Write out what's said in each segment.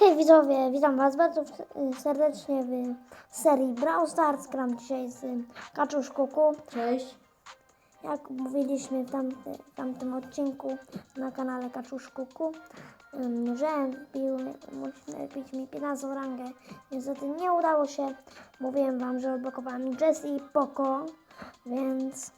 Hej widzowie, witam was bardzo serdecznie w serii Brawl Stars. Gram dzisiaj z Kaczusz Kuku. Cześć. Jak mówiliśmy w, tamty, w tamtym odcinku na kanale Kaczusz Kuku, że wbił, musimy wbić mi 15 rangę. Niestety nie udało się. Mówiłem wam, że odblokowałem Jessie i Poco, więc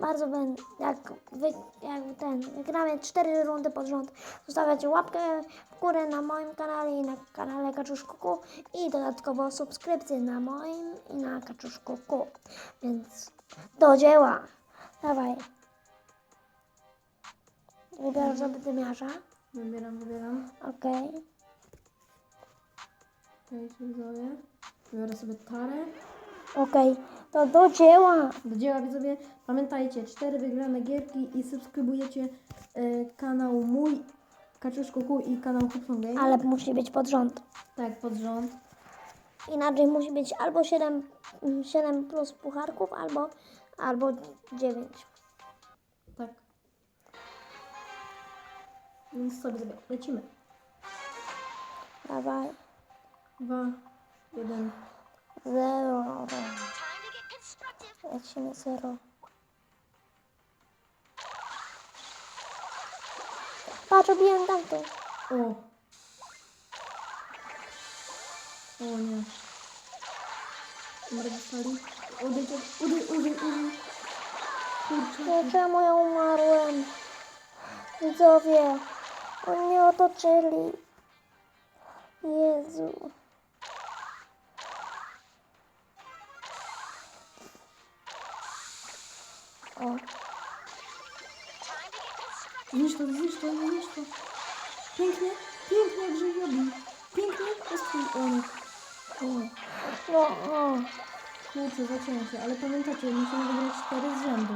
bardzo będę, jak, wy, jak ten, wygramy 4 rundy pod rząd, zostawiacie łapkę w górę na moim kanale i na kanale Kaczuszkuku i dodatkowo subskrypcję na moim i na Kaczuszkuku. Więc do dzieła. Dawaj. Wybierasz sobie dymiarza. Wybieram, wybieram. Okej. Cześć widzowie. Wybiorę sobie tarę. Okej. To do dzieła. Do dzieła widzowie. Pamiętajcie, cztery wygrane gierki i subskrybujecie e, kanał mój Kaczusz Kuku i kanał Hubson Game. Ale musi być pod rząd. Tak, pod rząd. Inaczej musi być albo 7, 7 plus pucharków, albo, albo 9. Tak. Więc sobie sobie lecimy. Dawaj. Dwa, jeden. Zero. Lecimy zero. Patrz, robiłem tamto. O. O nie. Numer dostali. Odejdź, odejdź, odejdź, odejdź. Kurczę. Czemu ja umarłem? Widzowie, oni mnie otoczyli. Jezu. O, Zniszcz to, zniszcz to, zniszcz to. Pięknie, pięknie żywiobi. Pięknie, jest twój on. O, no, o. kurczę, zacięcie. Ale pamiętacie, musimy wygrać cztery z rzędu.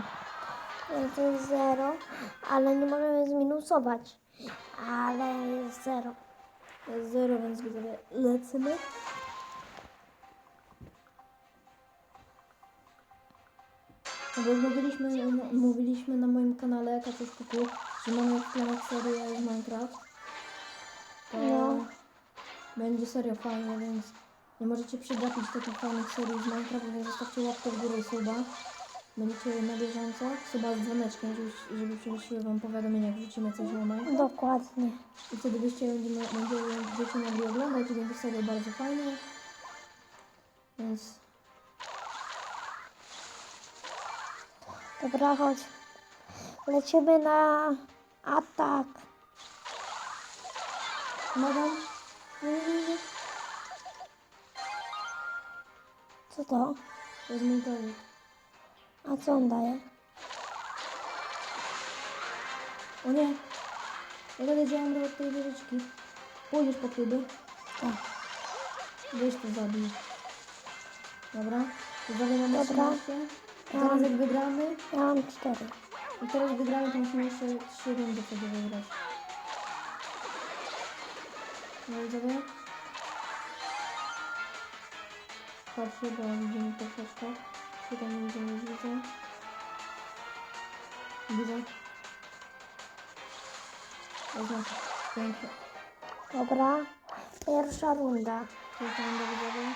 To jest zero, ale nie możemy zminusować. Ale jest zero. To jest zero, więc widzowie lecimy. Bo już mówiliśmy, mówiliśmy na moim kanale Kuku, że mamy w planach serię z Minecraft. To No. będzie serio fajnie, więc nie możecie przegapić takich fajnych serii z Minecraft, więc zostawcie łapkę w górę i suba. Będziecie na bieżąco, suba z dzwoneczkiem, żeby, żeby przyszły wam powiadomienia, jak wrzucimy coś na Minecraft. Dokładnie. I wtedy byście będziecie mogli oglądać i będzie serio bardzo fajnie. Więc Dobra, chodź. Lecimy na atak. nie. Co to? To jest mój. A co on daje? O nie! Ja działał od tej wieżyczki. Pójdziesz po kluby. Tak. Weź to zabij. Dobra. Dobra. 13. I teraz jak wygramy, Ja mam cztery. i teraz wygramy, to musimy jeszcze 3 rundy wtedy wygrać. No widzowie. Patrzcie, bo widzimy troszeczkę. Co tam nie widzimy, widzę. Widzę. Oznacza. Pięknie. Dobra. Pierwsza runda. To jest runda widzowie.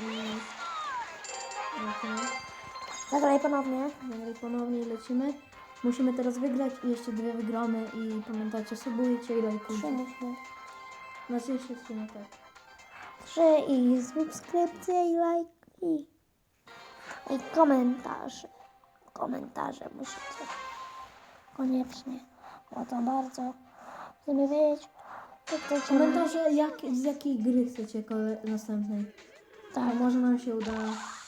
I... Lecimy. Zagraj ponownie. I ponownie lecimy. Musimy teraz wygrać i jeszcze dwie wygramy i pamiętajcie, subujcie i Trzy lajkujcie. myślę. Znaczy jeszcze trzy, no tak. Trzy i subskrypcje i lajki. I komentarze. Komentarze musicie. Koniecznie. Bo to bardzo chcemy wiedzieć. co chcecie. Komentarze, jak, z jakiej gry chcecie kole następnej. Tak. Może nam się uda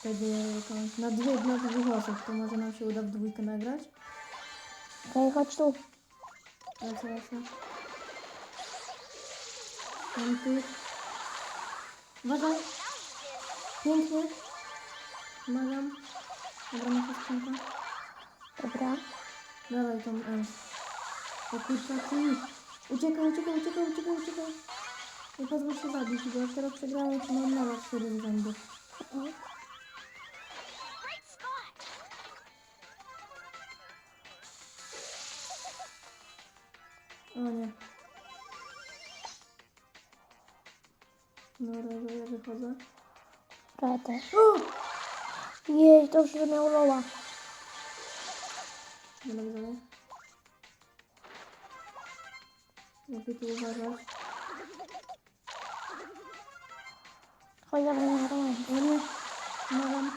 wtedy na dwie, na dwóch osób, to może nam się uda w dwójkę nagrać. Okej, chodź tu. Lecę, lecę. Tu. Uważaj. Pięknie. Pomagam. Dobra, muszę skrzynka. Dobra. Dawaj tą M. O kurczaki. Uciekaj, uciekaj, uciekaj, uciekaj, uciekaj. Nie pozwól się zabić, bo jak teraz przegramy, to mam nawet 4 z Dobra, że ja wychodzę. Ja też. O! Jej, to już miał loła. Dobra, widzowie. Lepiej tu uważać. Chodź, dawaj na loła. O nie, umarłam.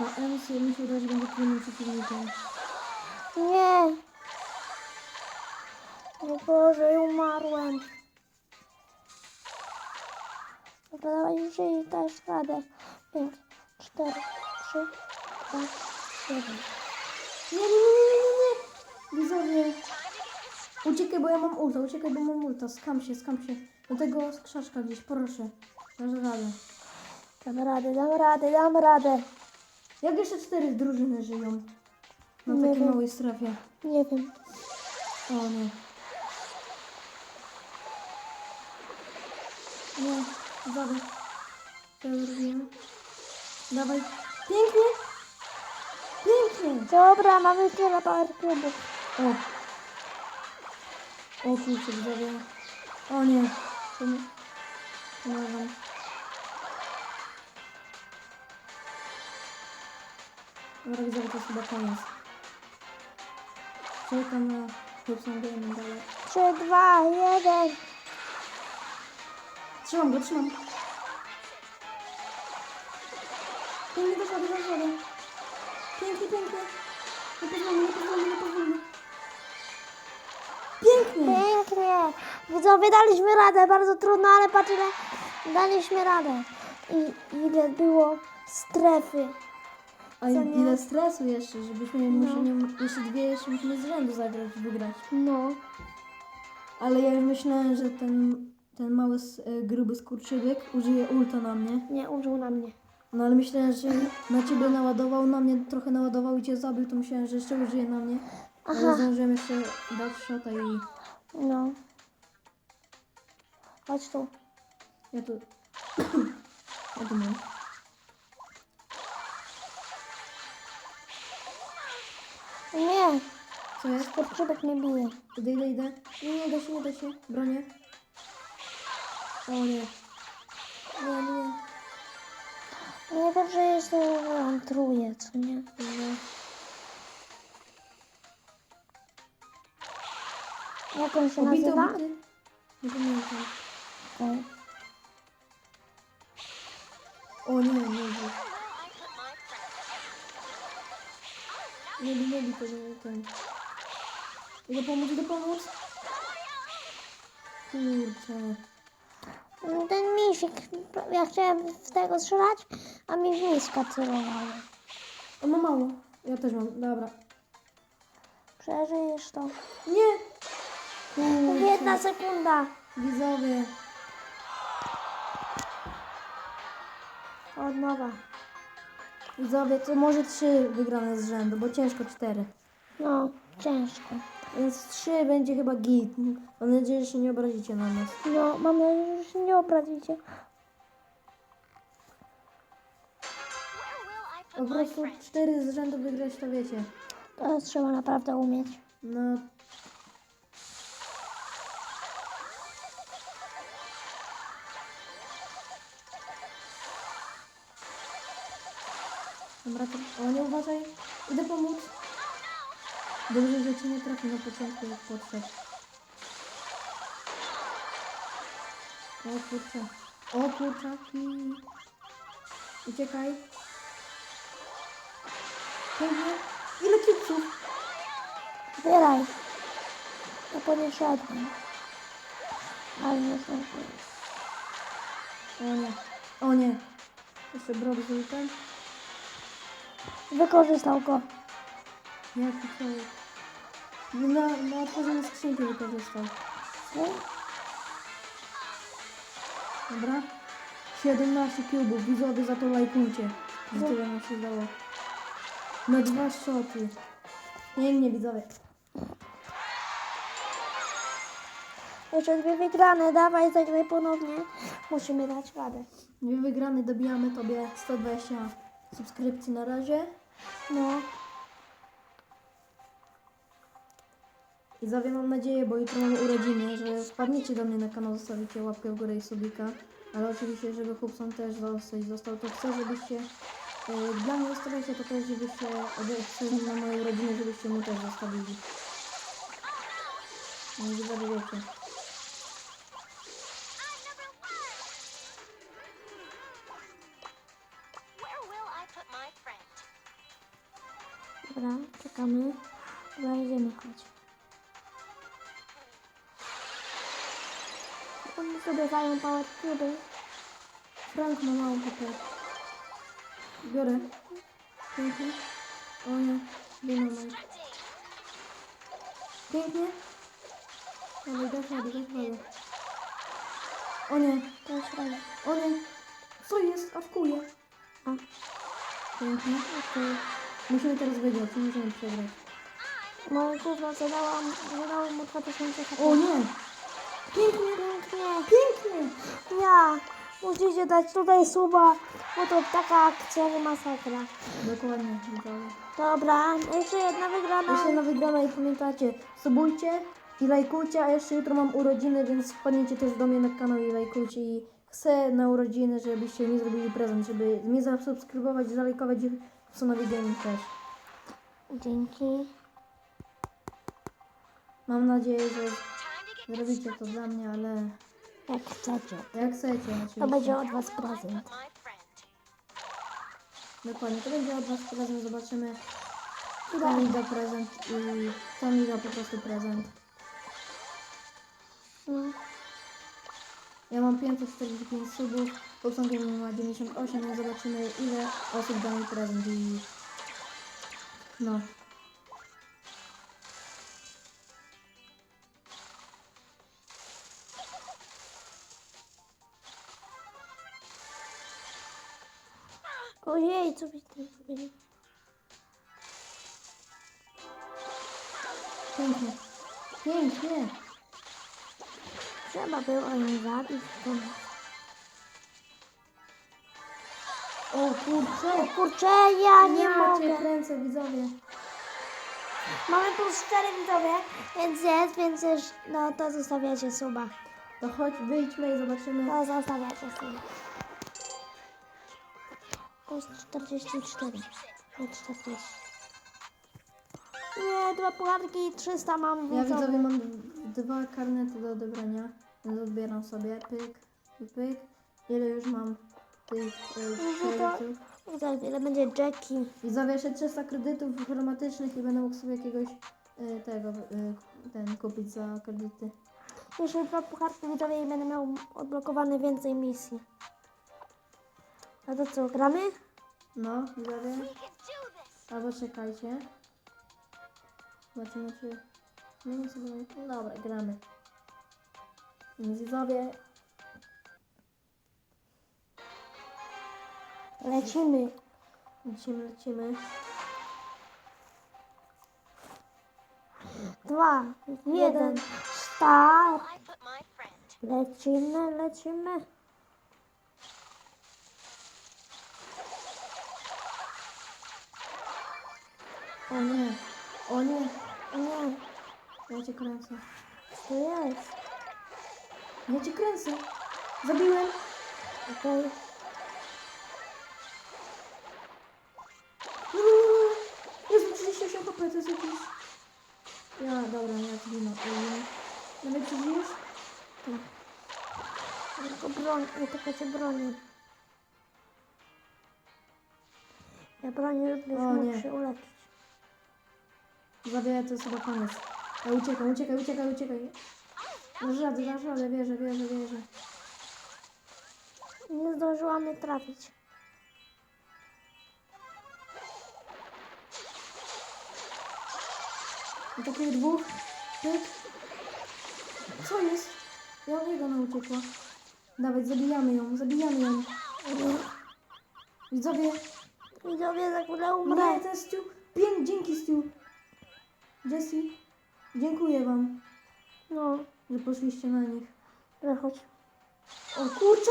No, ja mi się, mi się uda, że będzie trudnym przeciwnikiem. Nie. O Boże, umarłem. Dobra, dawaj, żyj, dasz radę. 5, 4, 3, 2, 1. Nie, nie, nie, nie, nie, nie! Widzowie! Uciekaj, bo ja mam ulta, uciekaj, bo mam ulta. Skam się, skam się. Do tego skrzaczka gdzieś, proszę. Dasz radę. Dam radę, dam radę, dam radę. Jak jeszcze cztery drużyny żyją? Na Nie takiej wiem. małej strefie. Nie wiem. O nie. Nie, uwaga. Co ja zrobiłem? Dawaj. Pięknie! Pięknie! Dobra, mamy tyle power cubów. O. O kurczę, widzowie. O nie. Pom- Pomagam. Dobra, widzowie, to jest chyba koniec. Czekam na Hubson Gaming dalej. 3, 2, 1. Trzymam go, trzymam. Pięknie doszła, doszła, doszła. Pięknie, pięknie. Nie pozwólmy, nie pozwólmy, nie pozwólmy. Pięknie! Pięknie. Widzowie, daliśmy radę. Bardzo trudno, ale patrz ile daliśmy radę. I ile było strefy. A Co nie? ile stresu jeszcze, żebyśmy musieli jeszcze dwie jeszcze musimy z rzędu zagrać, wygrać. No. Ale ja już myślałem, że ten, ten mały, e, gruby skurczybyk użyje ulta na mnie. Nie użył na mnie. No ale myślałem, że na ciebie naładował, na mnie trochę naładował i cię zabił, to myślałem, że jeszcze użyje na mnie. Ale Aha. zdążyłem jeszcze dać shota i No. Chodź tu. ja tu... ja tu mam. Nie. Co jest? Skurczybek mnie bije. Idę, idę, idę. Nie, nie da się, nie da się. Bronię. O nie. Nie, nie. Nie dobrze jest, że truje, co nie? Jak on się Obity, nazywa? obity. Nie pamiętam. Okej. O nie, nie bij. Nie bij, nie tego, ten. Idę pomóc, idę pomóc. Kurczę. Ten misik, ja chciałem w tego strzelać, a mi w miska celowało. On ma mało. Ja też mam, dobra. Przeżyjesz to. Nie! Jedna sekunda. Widzowie. Od nowa. Widzowie, to może trzy wygrane z rzędu, bo ciężko cztery. No, ciężko. Więc trzy będzie chyba git. Mam nadzieję, że się nie obrazicie na nas. No, mam nadzieję, że się nie obrazicie. Po prostu cztery z rzędu wygrać, to wiecie. To trzeba naprawdę umieć. No. Dobra, to... O, nie uważaj. Idę pomóc. Dobrze, że cię nie trafi na początku, jak podszedł. O kurczę. O kurczaki. Uciekaj. Pięknie. Ile kipsów? Zbieraj. Ja po nie szedłem. Ale nie zdążyłem. O nie. O nie. Jeszcze brok ultem. Wykorzystał go. Jaki cały. Na, na otworzenie skrzynki wykorzystał. Co? Dobra. 17 kubów. Widzowie za to lajkujcie. Że tyle nam się dało. Na dwa szoty. Pięknie widzowie. Jeszcze dwie wygrane. Dawaj, zagraj ponownie. Musimy dać radę. Dwie wygrane dobijamy tobie 120 subskrypcji na razie. No. Widzowie mam nadzieję, bo jutro mamy urodziny, że wpadniecie do mnie na kanał, zostawicie łapkę w górę i subika. Ale oczywiście, żeby Hubson też zostać został, to chcę, żebyście yy, dla mnie zostawiacie to też, żebyście chcę na moją rodzinę, żebyście mu też zostawili. No i widzowie wiecie. Dobra, czekamy. Dobra, idziemy, chodź. Dają power cuby. Frank ma mało HP. Biorę. Pięknie. O nie, dynamite. Pięknie. Ale dasz radę, dasz radę. O nie, To jest radę. o nie. Co jest? Awkuje. A, Pięknie. okej. Musimy teraz wygrać, nie możemy przegrać. Moje gówno zadało, zadało mu 2000 HP. O nie! Pięknie, pięknie. Pięknie! Ja, musicie dać tutaj suba, bo to taka akcja, że masakra. Dokładnie, widzowie. Dobra, jeszcze jedna wygrana. Jeszcze na wygrana i pamiętacie, subujcie i lajkujcie, a jeszcze jutro mam urodziny, więc wpadnijcie też do mnie na kanał i lajkujcie i chcę na urodziny, żebyście mi zrobili prezent, żeby mnie zasubskrybować, zalajkować i Sonowi Gaming też. Dzięki. Mam nadzieję, że zrobicie to dla mnie, ale Jak chcecie. jak chcecie oczywiście. To będzie od was prezent. Dokładnie, to będzie od was prezent, zobaczymy kto mi da prezent i kto mi da po prostu prezent. No. Ja mam 545 subów, Popson Gaming ma 98, więc zobaczymy ile osób da mi prezent i... No. Ojej, co byś tam zrobili? Pięknie. Pięknie. Trzeba było ją zabić. O kurczę. Kurczę, ja nie Ja cię mogę. kręcę, widzowie. Mamy plus 4 widzowie, więc jest, więc już, no to zostawiacie suba. To chodź, wyjdźmy i zobaczymy. To zostawiacie suba. Plus 44. Nie 40. Nie, dwa pucharki i 300 mam Ja widzowie. widzowie mam dwa karnety do odebrania, więc odbieram sobie pyk i pyk. Ile już mam tych e, No kredytów? I za chwilę będzie Jackie. Widzowie jeszcze 300 kredytów chromatycznych i będę mógł sobie jakiegoś e, tego, e, ten kupić za kredyty. Jeszcze dwa pucharki widzowie i będę miał odblokowane więcej misji. A to co, gramy? No, this. Albo czekajcie. Zobaczymy czy... No nie sobie... Dobra, gramy. Widzowie, Lecimy. lecimy, lecimy. Dwa, jeden, start. Lecimy, lecimy. O nie, o nie, O nie, ja cię kręcę. co jest? Ja cię kręcę. Zabiłem. Okej. Uuu, Jezu, 38 HP, to jest jakiś... Ja, dobra, ja zginę. Nawet przeżyjesz? Tylko broń, nie tylko cię bronię. Ja bronię, żebyś mógł się uleczyć. Zabiję, to jest chyba koniec. Ja uciekam, uciekaj, uciekaj, uciekaj. Dasz radę, dasz radę, wierzę, wierzę, wierzę. Nie zdążyłam mnie trafić. Atakuję dwóch. Pyk. Co jest? Ja od niego ona uciekła. Dawaj, zabijamy ją, zabijamy ją. Widzowie, Widzowie, za chwilę nie, umrę. ten Stu. Pięk, dzięki Stu. Jessie, dziękuję wam, No, że poszliście na nich. wychodź. O kurczę!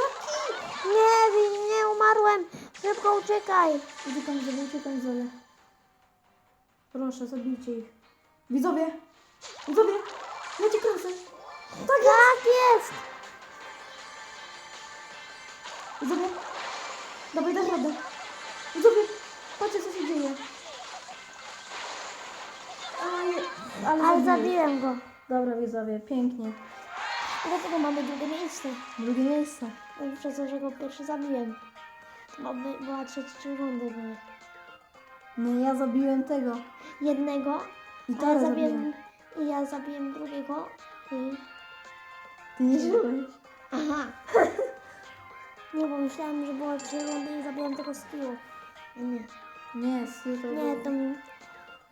Nie, wi- nie umarłem. Szybko uciekaj. Uciekam, widzowie, uciekam, widzowie. Proszę, zabijcie ich. Widzowie! Widzowie! Ja cię kręcę! Tak jest. Widzowie, dawaj, dasz radę. Widzowie, patrzcie co się dzieje. Ale, Ale zabiłem go. Dobra, widzowie, pięknie. Dlatego mamy drugie miejsce. Drugie miejsce. Przez to, że go pierwszy zabiłem. Bo by- była trzecia rundy. były. No ja zabiłem tego. Jednego. I a ja teraz zabiłem. zabiłem. I ja zabiłem drugiego. I... Ty nie żyłeś. Aha. Nie, bo myślałem, że było trzy rundy i zabiłem tego z tyłu. Nie. Nie, sy- to Nie, to mi...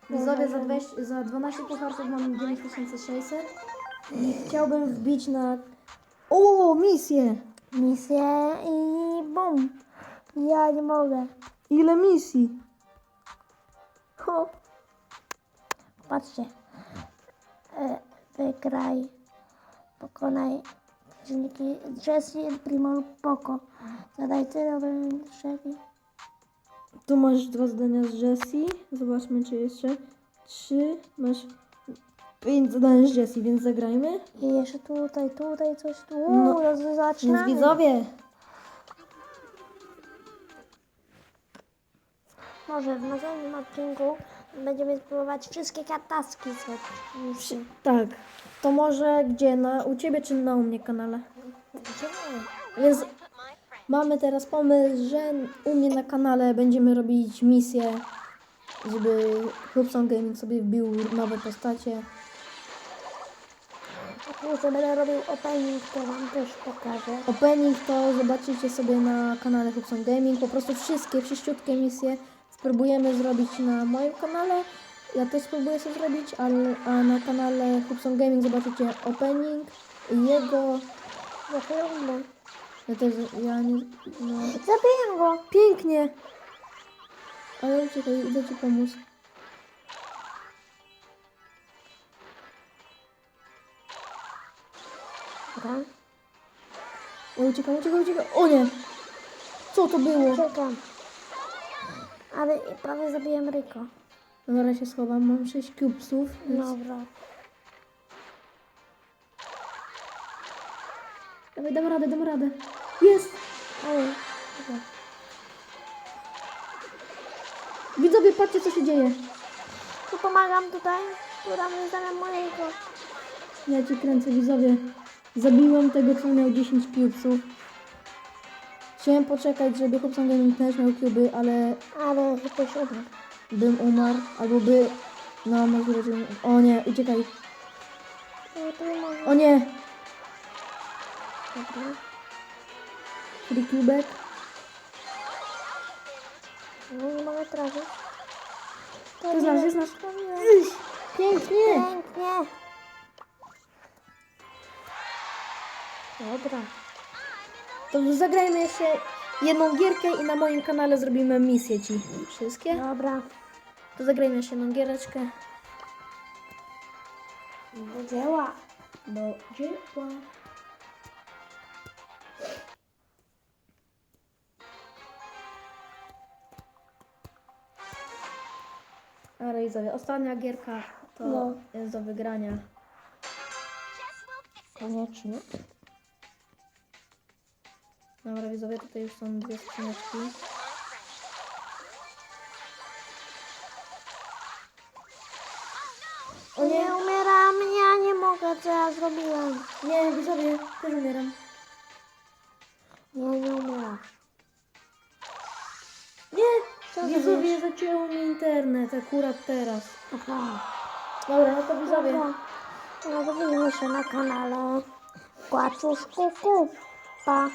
Widzowie, za, 20, za 12 pucharów mam 9600 i chciałbym wbić na... O, misję! Misję i bum. Ja nie mogę. Ile misji? Ho. Patrzcie. E, wygraj. Pokonaj przeciwniki Jessie, Primo Poco. Zadaj tyle, szefi. Tu masz dwa zdania z Jessie. Zobaczmy, czy jeszcze. Trzy. Masz pięć zadań z Jessie, więc zagrajmy. I jeszcze tutaj, tutaj coś tu. No, Uuu, no, zaczynamy. Więc widzowie, Może w następnym odcinku będziemy spróbować wszystkie kataski z misji. tak. To może gdzie? Na, u Ciebie czy na u mnie kanale? Gdzie? Więc. Mamy teraz pomysł, że u mnie na kanale będziemy robić misję, żeby Hubson Gaming sobie wbił nowe postacie. Kurczę, będę robił opening, to wam też pokażę. Opening to zobaczycie sobie na kanale Hubson Gaming. Po prostu wszystkie, wszyściutkie misje spróbujemy zrobić na moim kanale. Ja też spróbuję sobie zrobić, ale, a na kanale Hubson Gaming zobaczycie opening jego. Proszę rundę. Ja też, ja nie, no. Zabiję go. Pięknie! Ale uciekaj, idę Ci pomóc. Dobra. O, uciekam, uciekam, uciekam. O nie! Co to było? Czekam. Ale prawie zabiłem Ryko. Dobra, się schowam, mam 6 cubesów. Więc... Dobra. Dawaj, dam radę, dam radę. Jest! Dobra. Widzowie, patrzcie co się dzieje. Tu pomagam tutaj. Tu dam zamiast mojego. Ja cię kręcę, widzowie. Zabiłem tego, co miał 10 cubesów. Chciałem poczekać, żeby Hobson Gaming też miał cuby, ale Ale ktoś umarł. bym umarł, albo by... No, możliwe, że... O nie, uciekaj. Może. O nie! Dobra. Free cubek. No nie mogę trafić. To jest nasz, jest nasz. Trafiłem. Pięknie! Pięknie. Dobra. To zagrajmy jeszcze jedną gierkę i na moim kanale zrobimy misje ci wszystkie. Dobra. To zagrajmy jeszcze jedną giereczkę. Do dzieła. Do dzieła. Widzowie, ostatnia gierka to No. jest do wygrania. Koniecznie. Dobra widzowie, tutaj już są dwie skrzyneczki. O nie, umieram. Ja nie mogę, co ja zrobiłem. Nie, widzowie, też umieram. Nie, nie umieram. Nie! Co Widzowie, zacięło mi internet akurat teraz. Aha. Dobra, no to widzowie. Dobra. No to widzimy się na kanale Kłaczuszku Kupa.